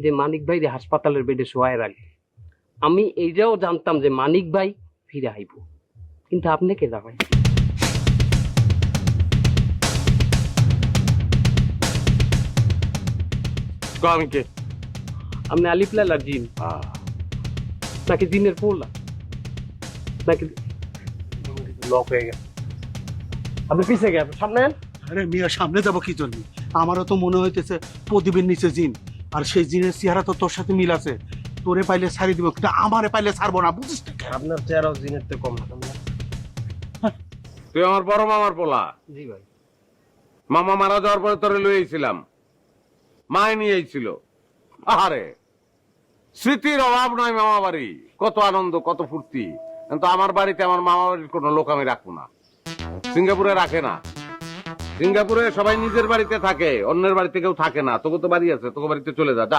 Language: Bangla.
যে মানিক ভাই হাসপাতালের বেডে শোয়ায় রাখবে। আমি এইটাও জানতাম যে মানিক ভাই ফিরে আইব। কিন্তু আপনি কে ভাই কো আমি কে? আপনি জিন। নাকি জিনের পোলা? নাকি লক হয়ে গেছে। আপনি পিছিয়ে গেছেন সামনে। আরে মিয়া সামনে যাব কি জন্য? আমারও তো মনে হইতেছে প্রদীপের নিচে জিন। আর সেই জিনের চেহারা তো তোর সাথে মিল আছে। তোরে পাইলে ছাড়ি দিব কিন্তু আমারে পাইলে ছাড়বো না বুঝিস আপনার চেহারাও জিনের তো কম না তুই আমার বড় মামার পোলা। জি ভাই। মামা মারা যাওয়ার পরে তোরে লই আইছিলাম। মায় নিয়ে আইছিল। আরে স্মৃতির অভাব নয় মামা বাড়ি। কত আনন্দ কত ফুর্তি। কিন্তু আমার বাড়িতে আমার মামা বাড়ির কোনো লোক আমি রাখব না। সিঙ্গাপুরে রাখে না। সিঙ্গাপুরে সবাই নিজের বাড়িতে থাকে, অন্যের বাড়িতে কেউ থাকে না। তোকে তো বাড়ি আছে, তোকে বাড়িতে চলে যা যা।